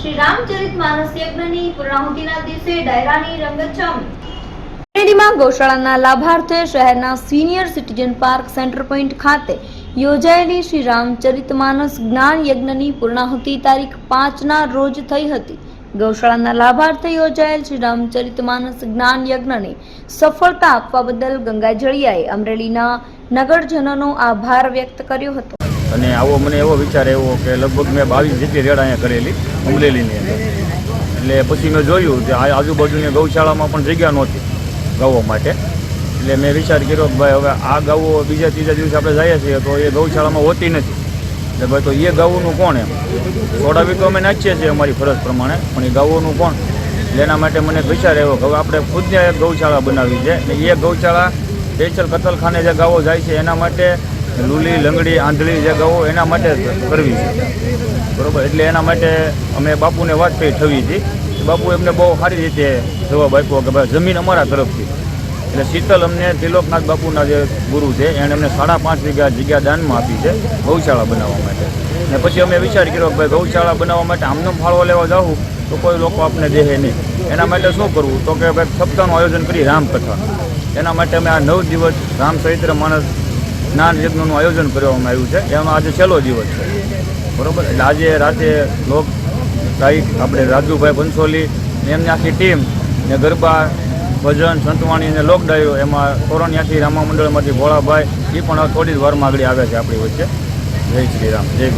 શ્રી રામચરિત ગૌશાળાના લાભાર્થે શહેરના senior citizen park center point ખાતે યોજાયેલી શ્રી રામચરિત માનસ જ્ઞાન યજ્ઞની પૂર્ણાહુતિ તારીખ પાંચના રોજ થઈ હતી. ગૌશાળાના લાભાર્થે યોજાયેલ શ્રી રામચરિત માનસ જ્ઞાન યજ્ઞને સફળતા આપવા બદલ ગંગાજળિયાએ અમરેલીના નગરજનોનો આભાર વ્યક્ત કર્યો હતો. અને આવો મને એવો વિચાર આવ્યો કે લગભગ મેં બાવીસ જેટલી રેડ અહીંયા કરેલી અમરેલીની અંદર. એટલે પછી મેં જોયું કે આજુબાજુની ગૌશાળામાં પણ જગ્યા નહોતી ગાવો માટે. એટલે મેં વિચાર કર્યો કે ભાઈ હવે આ ગાવો બીજા ત્રીજા દિવસે આપણે જઈએ છીએ તો એ ગૌશાળામાં હોતી નથી. એટલે ભાઈ તો એ ગાવોનું કોણ એમ? છોડાવી તો અમે નાખીએ છીએ અમારી ફરજ પ્રમાણે, પણ એ ગાવોનું કોણ? એટલે એના માટે મને વિચાર આવ્યો કે હવે આપણે ખુદને એક ગૌશાળા બનાવી છે. ને એ ગૌશાળા સ્પેશિયલ કતલખાને જે ગાવો જાય છે, એના માટે લૂલી, લંગડી, આંધળી જે ગાવો એના માટે કરવી છે. બરોબર? એટલે એના માટે અમે બાપુને વાત કરી થવી હતી. બાપુ એમને બહુ સારી રીતે જવાબ આપ્યો કે ભાઈ, જમીન અમારા તરફથી. એટલે શીતલ અમને ત્રિલોકનાથ બાપુના જે ગુરુ છે એણે અમને સાડા પાંચ વીઘા જગ્યા દાનમાં આપી છે, ગૌશાળા બનાવવા માટે. ને પછી અમે વિચાર કર્યો કે ભાઈ, ગૌશાળા બનાવવા માટે આમનો ફાળો લેવા જાઉં, તો કોઈ લોકો આપણે દેહે નહીં. એના માટે શું કરવું? તો કે ભાઈ, સપ્તાહનું આયોજન કરી રામકથા. એના માટે અમે આ નવ દિવસ રામચરિત્ર માણસ જ્ઞાન યજ્ઞનું આયોજન કરવામાં આવ્યું છે. એમાં આજે છેલ્લો દિવસ છે. બરોબર? એટલે આજે રાતે લોક ગાયક આપણે રાજુભાઈ બંસોલી એમની આખી ટીમ ને ગરબા, ભજન, સંતવાણી અને લોકડાયો એમાં કોરોનિયાથી રામા મંડળમાંથી ભોળાભાઈ એ પણ થોડી જ વારમાં આગળ આવે છે આપણી વચ્ચે. જય શ્રી રામ. જય